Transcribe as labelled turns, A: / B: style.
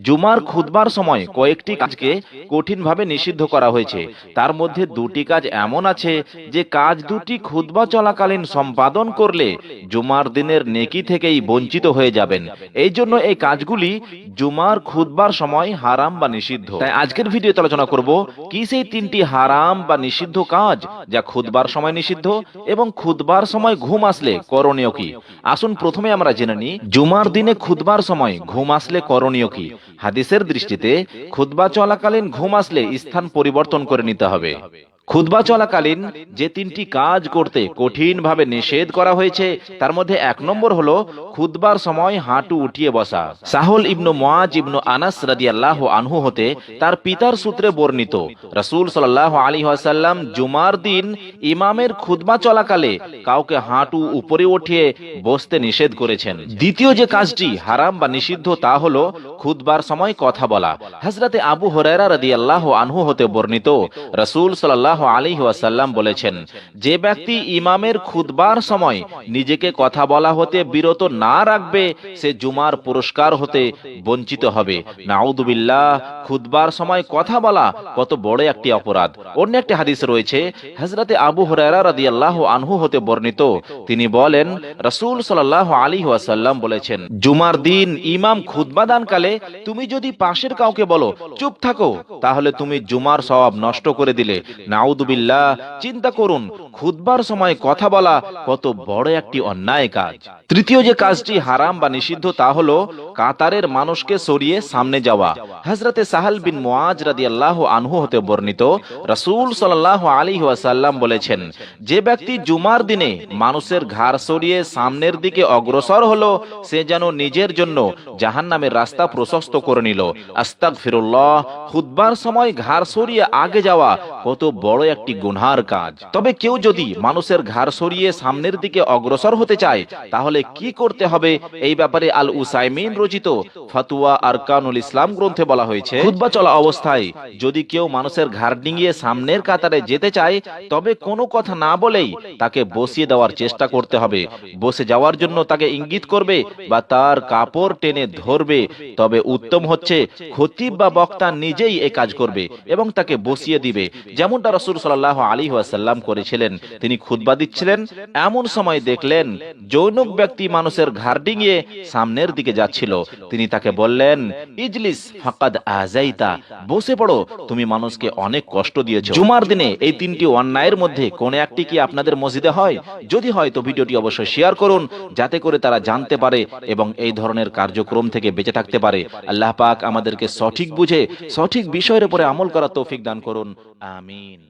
A: জুমার খুদবার সময় কয়েকটি কাজকে কঠিনভাবে নিষিদ্ধ করা হয়েছে। তার মধ্যে দুটি কাজ এমন আছে যে কাজ দুটি খুদবা চলাকালীন সম্পাদন করলে জুমার দিনের নেকি থেকেই বঞ্চিত হয়ে যাবেন। এই জন্য এই কাজগুলি জুমার খুদবার সময় হারাম বা নিষিদ্ধ। তাই আজকের ভিডিওতে আলোচনা করব কি সেই তিনটি হারাম বা নিষিদ্ধ কাজ যা খুদবার সময় নিষিদ্ধ এবং খুদবার সময় ঘুম আসলে করণীয় কি? আসুন প্রথমে আমরা জেনে নিই, জুমার দিনে খুদবার সময় ঘুম আসলে করণীয় কি? হাদিসের দৃষ্টিতে খুদ্া চলাকালীন ঘুম আসলে স্থান পরিবর্তন করে নিতে হবে। খুতবা চলাকালীন যে তিনটি কাজ করতে কঠিনভাবে নিষেধ করা হয়েছে, তার মধ্যে এক নম্বর হলো খুতবার সময় হাঁটু উঠিয়ে বসা। সাহল ইবনু মুআজ ইবনু আনাস রাদিয়াল্লাহু আনহু হতে তার পিতার সূত্রে বর্ণিত, রাসূল সাল্লাল্লাহু আলাইহি ওয়াসাল্লাম জুমার দিন ইমামের খুতবা চলাকালে কাউকে হাঁটু উপরে উঠিয়ে বসতে নিষেধ করেছেন। দ্বিতীয় যে কাজটি হারাম বা নিষিদ্ধ তা হলো খুতবার সময় কথা বলা। হজরতে আবু হরাইরা রাদিয়াল্লাহু আনহু হতে বর্ণিত, রাসূল বলেছেন, যে ব্যক্তি ইমামের খুতবার সময় নিজেকে কথা বলা হতে বিরত না রাখবে, সে জুমার পুরস্কার হতে বঞ্চিত হবে। নাউদুবিল্লাহ খুতবার সময় কথা বলা কত বড় একটি অপরাধ। অন্য একটি হাদিস রয়েছে হজরতে আবু আনহু হতে বর্ণিত। তিনি বলেন, রাসূল সাল্লাল্লাহু আলাইহি ওয়াসাল্লাম বলেছেন, জুমার দিন ইমাম দানকালে তুমি যদি পাশের কাউকে বলো, চুপ থাকো, তাহলে তুমি জুমার সওয়াব নষ্ট করে দিলে। নাউদুবিল্লাহ চিন্তা করুন, খুতবার সময় কথা বলা কত বড় একটি অন্যায় কাজ। তৃতীয় যে কাজটি হারাম বা নিষিদ্ধ তা হলো কাতারের মানুষকে সরিয়ে সামনে যাওয়া। হজরতে সাহাল বিন মুআজ রাদিয়াল্লাহু আনহু হতে বর্ণিত রাসূল সাল্লাল্লাহু আলাইহি ওয়াসাল্লাম বলেছেন, যে ব্যক্তি জুমার দিনে মানুষের ঘাড় সরিয়ে সামনের দিকে অগ্রসর হলো, সে যেন নিজের জন্য জাহান্নামের রাস্তা প্রশস্ত করে নিল। আস্তাগফিরুল্লাহ, খুতবার সময় ঘাড় সরিয়ে আগে যাওয়া কত বড় একটি গুনহার কাজ। তবে কেউ যদি মানুষের ঘাড় সরিয়ে সামনের দিকে অগ্রসর হতে চায়, তাহলে কি করতে হবে? এই ব্যাপারে আল উসাইমিন রচিত ফাতুয়া আরকানুল ইসলাম গ্রন্থে বলা হয়েছে, খুতবা চলা অবস্থায় যদি কেউ মানুষের ঘাড় ডিঙিয়ে সামনের কাতারে যেতে চায়, তবে কোনো কথা না বলেই তাকে বসিয়ে দেওয়ার চেষ্টা করতে হবে। বসে যাওয়ার জন্য তাকে ইঙ্গিত করবে বা তার কাপড় টেনে ধরবে। তবে উত্তম হচ্ছে, খতিব বা বক্তা নিজেই এ কাজ করবে এবং তাকে বসিয়ে দিবে। যেমনটা রসুল সাল্লাহ আলী ওয়াসাল্লাম করেছিলেন। তিনি খুতবা দিচ্ছিলেন, এমন সময় দেখলেন জৈনক ব্যক্তি মানুষের ঘাড় ডিঙিয়ে সামনের দিকে যাচ্ছিল। তিনি তাকে বললেন, ইজলিস ফাকাদ আজাইতা বসে পড়ো, তুমি মানুষকে অনেক কষ্ট দিয়েছ। জুমার দিনে এই তিনটি অন্যায়ের মধ্যে কোন একটি কি আপনাদের মসজিদে হয়? যদি হয় তো ভিডিওটি অবশ্যই শেয়ার করুন, যাতে করে তারা জানতে পারে এবং এই ধরনের কার্যক্রম থেকে বেঁচে থাকতে পারে। আল্লাহ পাক আমাদেরকে সঠিক বুঝে, সঠিক বিষয়ের উপরে আমল করা তৌফিক দান করুন। আমিন।